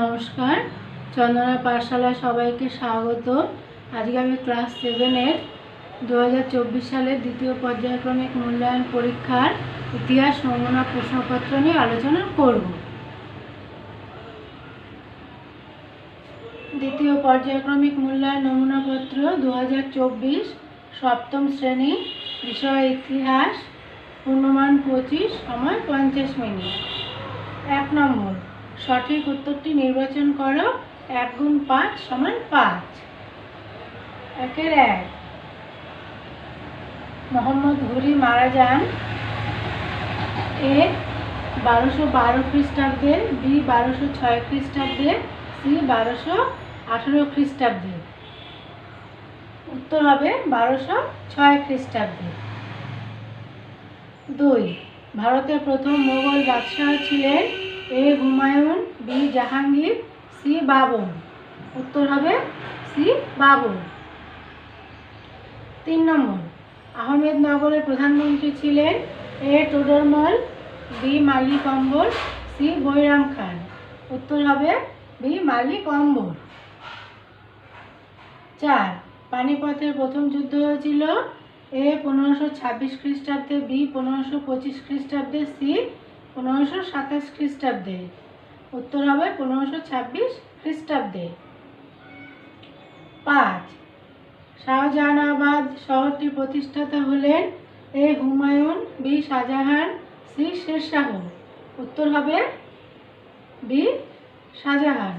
নমস্কার। চন্দনা পাঠশালায় সবাইকে স্বাগত। আজকে আমি ক্লাস সেভেনের দু হাজার চব্বিশ সালের দ্বিতীয় পর্যায়ক্রমিক মূল্যায়ন পরীক্ষার ইতিহাস, নমুনা, প্রশ্নপত্র নিয়ে আলোচনা করব। দ্বিতীয় পর্যায়ক্রমিক মূল্যায়ন নমুনাপত্র দু হাজার চব্বিশ, সপ্তম শ্রেণি, বিষয় ইতিহাস, পূর্ণমান পঁচিশ, সময় পঞ্চাশ মিনিট। এক নম্বর। সঠিক উত্তরটি নির্বাচন করো। এক গুণ পাঁচ সমান পাঁচ। একের এক। মোহাম্মদ ঘুরি মারা যান। এ বারোশো বারো খ্রিস্টাব্দে বি বারোশো ছয় খ্রিস্টাব্দে সি বারোশো আঠেরো খ্রিস্টাব্দে উত্তর হবে বারোশো ছয় খ্রিস্টাব্দে দুই। ভারতের প্রথম মোগল বাদশাহ ছিলেন A Humayun, B Jahangir, C Babur উত্তর হবে সি বাবর তিন নম্বর। আহমেদনগরের প্রধানমন্ত্রী ছিলেন A Todarmal, B Malik Ambar C Bairam Khan. উত্তর হবে বি মালিক অম্বর চার। পানিপথের প্রথম যুদ্ধ হয়েছিল এ পনেরোশো ছাব্বিশ খ্রিস্টাব্দে, বি পনেরোশো পঁচিশ খ্রিস্টাব্দে, সি পনেরোশো সাতাশ খ্রিস্টাব্দে, উত্তর হবে পনেরোশো ছাব্বিশ খ্রিস্টাব্দে। পাঁচ, শাহজাহানাবাদ শহরটি প্রতিষ্ঠাতা হলেন A Humayun B Shahjahan C Shershah. উত্তর হবে বি শাহজাহান।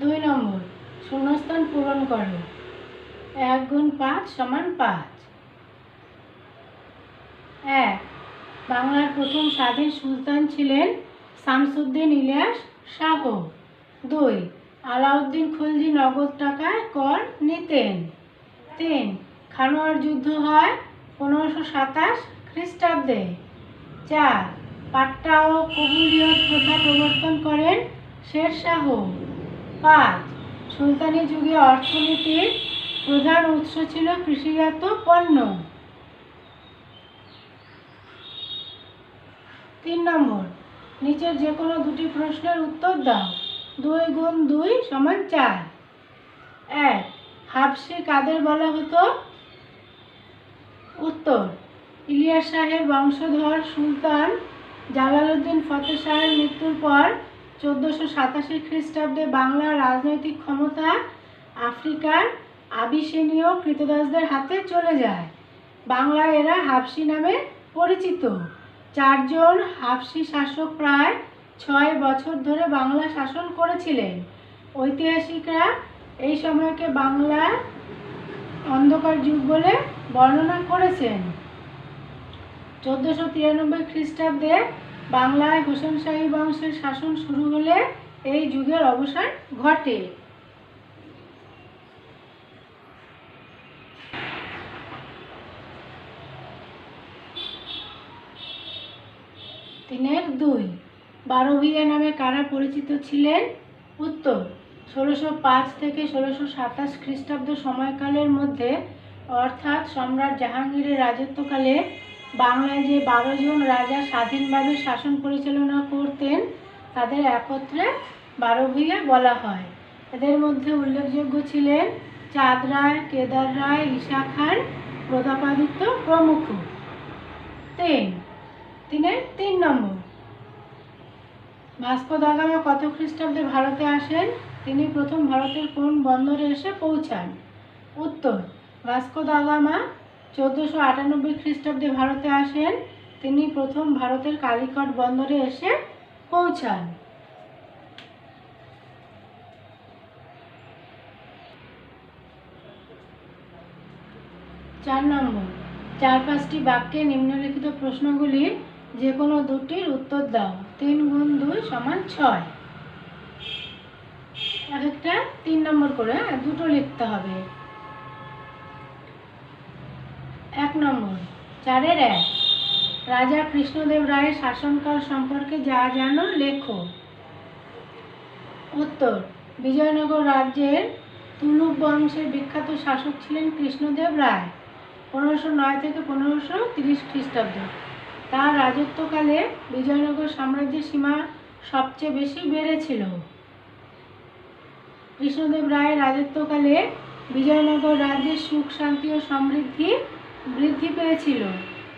দুই নম্বর, শূন্যস্থান পূরণ করো। এক গুণ পাঁচ সমান পাঁচ। এক, বাংলার প্রথম স্বাধীন সুলতান ছিলেন শামসুদ্দিন ইলিয়াস শাহ। দুই, আলাউদ্দিন খলজি নগদ টাকায় কর নিতেন। তিন, খানোয়ার যুদ্ধ হয় পনেরোশো সাতাশ খ্রিস্টাব্দে। চার, পাট্টা ও কবুলিয়ত প্রথা প্রবর্তন করেন শেরশাহ পাঁচ সুলতানি যুগে অর্থনীতির প্রধান উৎস ছিল কৃষিজাত পণ্য। তিন নম্বর, নিচের যে কোনো দুটি প্রশ্নের উত্তর দাও। দুই গুণ দুই সমান চার। এক, হাফসি কাদের বলা হতো? উত্তর, ইলিয়াস শাহের বংশধর সুলতান জালালউদ্দিন ফতেহ শাহের মৃত্যুর পর চোদ্দোশো সাতাশি খ্রিস্টাব্দে বাংলার রাজনৈতিক ক্ষমতা আফ্রিকার আবিসিনীয় কৃতদাসদের হাতে চলে যায়। বাংলায় এরা হাফসি নামে পরিচিত। চারজন হাফসি শাসক প্রায় ছয় বছর ধরে বাংলা শাসন করেছিলেন। ঐতিহাসিকরা এই সময়কে বাংলার অন্ধকার যুগ বলে বর্ণনা করেছেন। চোদ্দোশো তিরানব্বই খ্রিস্টাব্দে বাংলায় হোসেন শাহী বংশের শাসন শুরু হলে এই যুগের অবসান ঘটে। তিনের দুই বারো ভূঁইয়া নামে কারা পরিচিত ছিলেন? উত্তর, ষোলোশো পাঁচ থেকে ষোলোশো সাতাশ খ্রিস্টাব্দ সময়কালের মধ্যে, অর্থাৎ সম্রাট জাহাঙ্গীরের রাজত্বকালে বাংলায় যে বারো জন রাজা স্বাধীনভাবে শাসন পরিচালনা করতেন, তাদের একত্রে বারো ভূঁইয়া বলা হয়। এদের মধ্যে উল্লেখযোগ্য ছিলেন চাঁদ রায়, কেদার রায়, ঈশা খান, প্রতাপাদিত্য প্রমুখ। তিন, তিনের তিন নম্বর। ভাস্কো দা গামা কত খ্রিস্টাব্দে ভারতে আসেন? তিনি প্রথম ভারতের কোন বন্দরে এসে পৌঁছান? উত্তর, ভাস্কো দা গামা চোদ্দোশো আটানব্বই খ্রিস্টাব্দে ভারতে আসেন। তিনি প্রথম ভারতের কালিকট বন্দরে এসে পৌঁছান। চার নম্বর। চার পাঁচটি বাক্যে নিম্নলিখিত প্রশ্নগুলির যে কোনো দুটির উত্তর দাও। তিন গুণ দুই সমান ছয়। এক একটা তিন নম্বর করে আর দুটো লিখতে হবে। এক নম্বর। চারের এক। রাজা কৃষ্ণদেব রায়ের শাসনকাল সম্পর্কে যা জানো, লেখো। উত্তর। বিজয়নগর রাজ্যের তুলুক বংশের বিখ্যাত শাসক ছিলেন কৃষ্ণদেব রায়, পনেরোশো নয় থেকে পনেরোশো তিরিশ খ্রিস্টাব্দ। তার রাজত্বকালে বিজয়নগর সাম্রাজ্যের সীমা সবচেয়ে বেশি বেড়েছিল। কৃষ্ণদেব রায়ের রাজত্বকালে বিজয়নগর রাজ্যের সুখ, শান্তি ও সমৃদ্ধি বৃদ্ধি পেয়েছিল।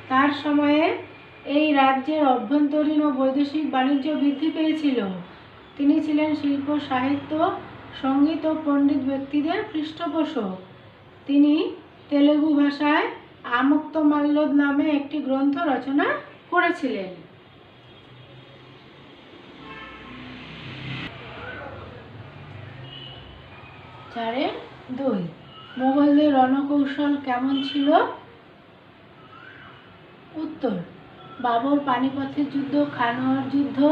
তার সময়ে এই রাজ্যের অভ্যন্তরীণ ও বৈদেশিক বাণিজ্য বৃদ্ধি পেয়েছিল। তিনি ছিলেন শিল্প, সাহিত্য, সংগীত ও পণ্ডিত ব্যক্তিদের পৃষ্ঠপোষক। তিনি তেলেগু ভাষায় আমুক্তমাল্যদ নামে একটি গ্রন্থ রচনা করেছিলেন। চারে দুই, মোগলদের রণকৌশল কেমন ছিল? উত্তর, বাবর পানিপথের যুদ্ধ খানোয়ার যুদ্ধ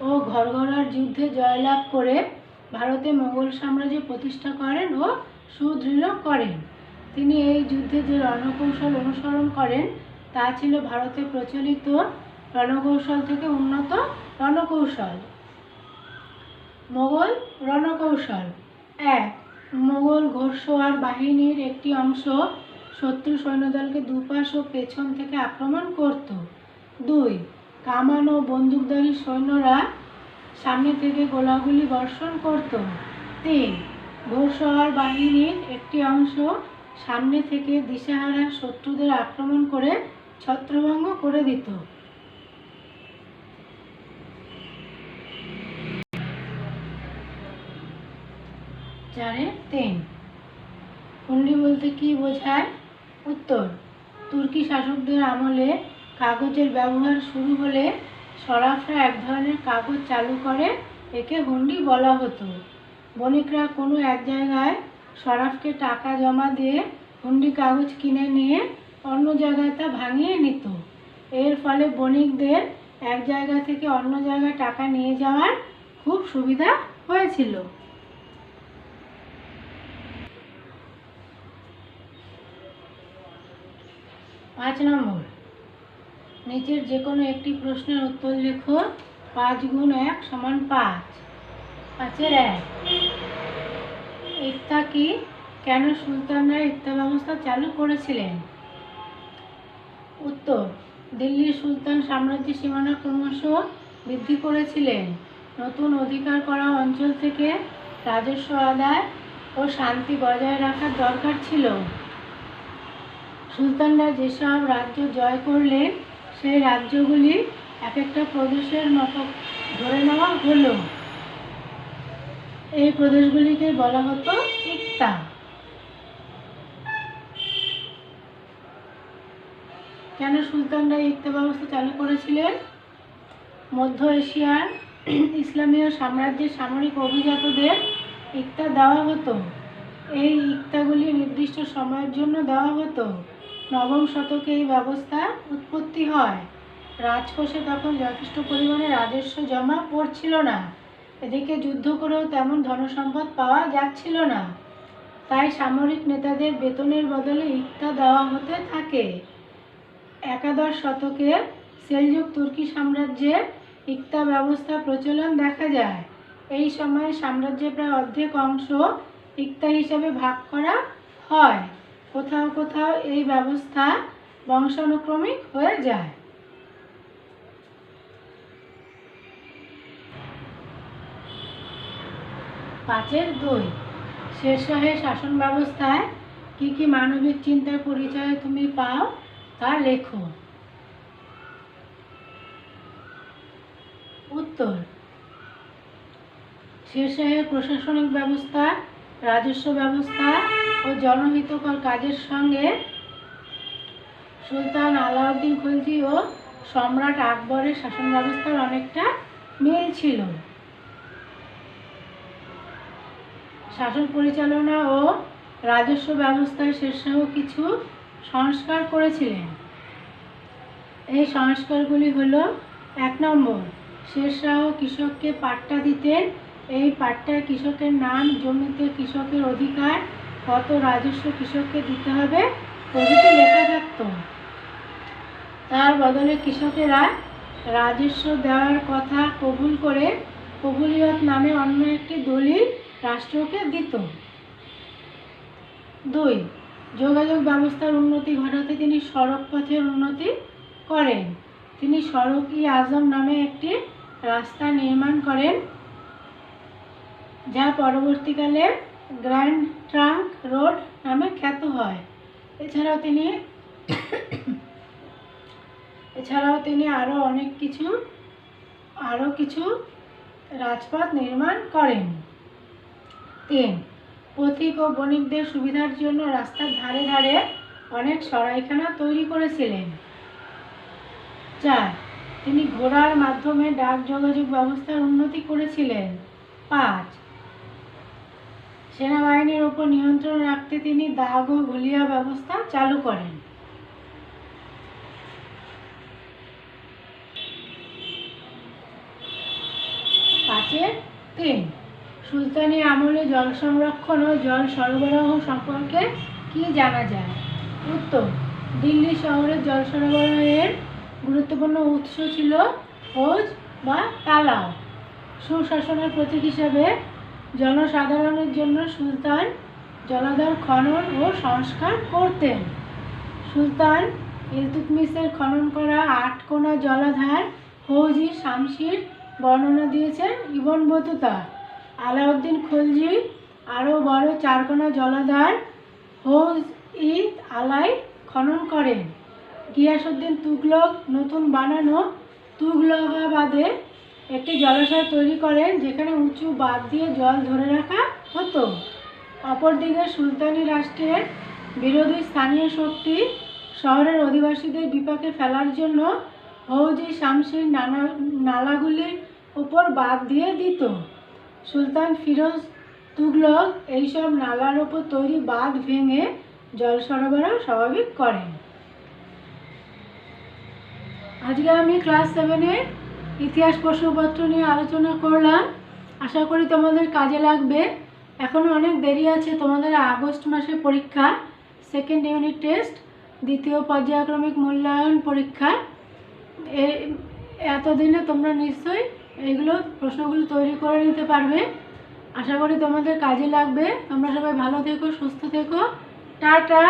ও ঘরঘরার যুদ্ধে জয়লাভ করে ভারতে মোগল সাম্রাজ্য প্রতিষ্ঠা করেন ও সুদৃঢ় করেন। তিনি এই যুদ্ধে যে রণকৌশল অনুসরণ করেন, তা ছিল ভারতে প্রচলিত রণকৌশল থেকে উন্নত রণকৌশল। মোগল রণকৌশল। এক, মোগল ঘোড়সওয়ার বাহিনীর একটি অংশ শত্রু সৈন্যদলকে দুপাশ ও পেছন থেকে আক্রমণ করত। দুই, কামান ও বন্দুকধারী সৈন্যরা সামনে থেকে গোলাগুলি বর্ষণ করত। তিন, ঘোড়সওয়ার বাহিনীর একটি অংশ সামনে থেকে দিশাহারা শত্রুদের আক্রমণ করে ছত্রভঙ্গ করে দিত। চারে তিন, হুন্ডি বলতে কি বোঝায়? উত্তর, তুর্কি শাসকদের আমলে কাগজের ব্যবহার শুরু হলে সরাফরা এক ধরনের কাগজ চালু করে, একে হুন্ডি বলা হতো। বণিকরা কোনো এক জায়গায় সরাফকে টাকা জমা দিয়ে হুন্ডি কাগজ কিনে নিয়ে অন্য জায়গায় তা ভাঙিয়ে নিত। এর ফলে বণিকদের এক জায়গা থেকে অন্য জায়গায় টাকা নিয়ে যাওয়ার খুব সুবিধা হয়েছিল। পাঁচ নম্বর। নিচের যে কোনো একটি প্রশ্নের উত্তর লেখো। পাঁচ গুণ এক সমান পাঁচ। পাঁচের এক। ইফতা কি? কেন সুলতানরা ইফতা ব্যবস্থা চালু করেছিলেন? উত্তর, দিল্লির সুলতান সাম্রাজ্যের সীমানা ক্রমশ বৃদ্ধি করেছিলেন। নতুন অধিকার করা অঞ্চল থেকে রাজস্ব আদায় ও শান্তি বজায় রাখার দরকার ছিল। সুলতানরা যেসব রাজ্য জয় করলেন, সেই রাজ্যগুলি এক একটা প্রদেশের মতো ধরে নেওয়া হলো। এই প্রদেশগুলিকে বলা হতো ইক্তা। কেন সুলতানরা ইক্তা ব্যবস্থা চালু করেছিলেন? মধ্য এশিয়ার ইসলামীয় সাম্রাজ্যের সামরিক অভিজাতদের ইক্তা দেওয়া হতো। এই ইক্তাগুলি নির্দিষ্ট সময়ের জন্য দেওয়া হতো। নবম শতকে এই ব্যবস্থা উৎপত্তি হয়। রাজকোষে তখন যথেষ্ট পরিমাণে রাজস্ব জমা পড়ছিল না। এদিকে যুদ্ধ করেও তেমন ধনসম্পদ পাওয়া যাচ্ছিল না। তাই সামরিক নেতাদের বেতনের বদলে ইক্তা দেওয়া হতে থাকে। একাদশ শতকে সেলজুক তুর্কি সাম্রাজ্যে ইক্তা ব্যবস্থা প্রচলন দেখা যায়। এই সময়ে সাম্রাজ্যের প্রায় অর্ধেক অংশ ইক্তা হিসাবে ভাগ করা হয়। কোথাও কোথাও এই ব্যবস্থা বংশানুক্রমিক হয়ে যায়। পাঁচের দুই শেরশাহের শাসন ব্যবস্থায় কি কি মানবিক চিন্তার পরিচয় তুমি পাও তা লেখো। উত্তর শেরশাহের প্রশাসনিক ব্যবস্থা রাজস্ব ব্যবস্থা ও জনহিতকর কাজের সঙ্গে সুলতান আলাউদ্দিন খলজি ও সম্রাট আকবরের শাসন ব্যবস্থার অনেকটা মিল ছিল। শাসন পরিচালনা ও রাজস্ব ব্যবস্থায় শেরশাহ কিছু সংস্কার করেছিলেন। এই সংস্কারগুলি হলো, এক নম্বর, শেরশাহ কৃষককে পাট্টা দিতেন এই পাট্টায় কৃষকের নাম, জমিতে কৃষকের অধিকার, কত রাজস্ব কৃষককে দিতে হবে, প্রভৃতি লেখা থাকত। তার বদলে কৃষকেরা রাজস্ব দেওয়ার কথা কবুল করে কবুলিয়ত নামে অন্য একটি দলিল রাষ্ট্রকে দিত। দুই, যোগাযোগ ব্যবস্থার উন্নতি ঘটাতে তিনি সড়ক পথের উন্নতি করেন। তিনি সড়ক ই আজম নামে একটি রাস্তা নির্মাণ করেন। যা পরবর্তীকালে গ্র্যান্ড ট্রাঙ্ক রোড নামে খ্যাত হয়। এছাড়াও তিনি এছাড়াও তিনি আরও অনেক কিছু আরও কিছু রাজপথ নির্মাণ করেন। তিন, পথিক ও বণিকদের সুবিধার জন্য রাস্তার ধারে ধারে অনেক সরাইখানা তৈরি করেছিলেন। চার, তিনি ঘোড়ার মাধ্যমে ডাক যোগাযোগ ব্যবস্থার উন্নতি করেছিলেন। পাঁচ সেনাবাহিনীর ওপর নিয়ন্ত্রণ রাখতে তিনি দাগ ও হুলিয়া ব্যবস্থা চালু করেন। পাঁচের তিন, সুলতানি আমলে জল সংরক্ষণ ও জল সরবরাহ সম্পর্কে কি জানা যায়? উত্তর, দিল্লি শহরের জল সরবরাহের গুরুত্বপূর্ণ উৎস ছিল হোজ বা তালাও। সুশাসনের প্রতীক হিসাবে জনসাধারণের জন্য সুলতান জলাধার খনন ও সংস্কার করতেন। সুলতান ইলতুৎমিশের খনন করা আটকোনা জলাধার হৌজি শামশির বর্ণনা দিয়েছেন ইবন বতুতা। আলাউদ্দিন খলজি আরও বড় চারকোনা জলাধার হৌজ ঈদ আলাই খনন করেন। গিয়াসুদ্দিন তুগলক নতুন বানানো তুগলকাবাদে একটি জলাশয় তৈরি করেন যেখানে উঁচু বাঁধ দিয়ে জল ধরে রাখা হতো। অপরদিকে সুলতানি রাষ্ট্রের বিরোধী স্থানীয় শক্তি শহরের অধিবাসীদের বিপাকে ফেলার জন্য হৌজি শামসির নানা, নালাগুলির উপর বাঁধ দিয়ে দিত। সুলতান ফিরোজ তুগলক এইসব নালার ওপর তৈরি বাঁধ ভেঙে জল সরবরাহ স্বাভাবিক করেন। আজকে আমি ক্লাস সেভেনের ইতিহাস প্রশ্নপত্র নিয়ে আলোচনা করলাম। আশা করি তোমাদের কাজে লাগবে। এখনও অনেক দেরি আছে, তোমাদের আগস্ট মাসে পরীক্ষা সেকেন্ড ইউনিট টেস্ট দ্বিতীয় পর্যায়ক্রমিক মূল্যায়ন পরীক্ষা। এতদিনে তোমরা নিশ্চয়ই এইগুলো প্রশ্নগুলো তৈরি করে নিতে পারবে। আশা করি তোমাদের কাজে লাগবে। তোমরা সবাই ভালো থেকো, সুস্থ থেকো। টাটা!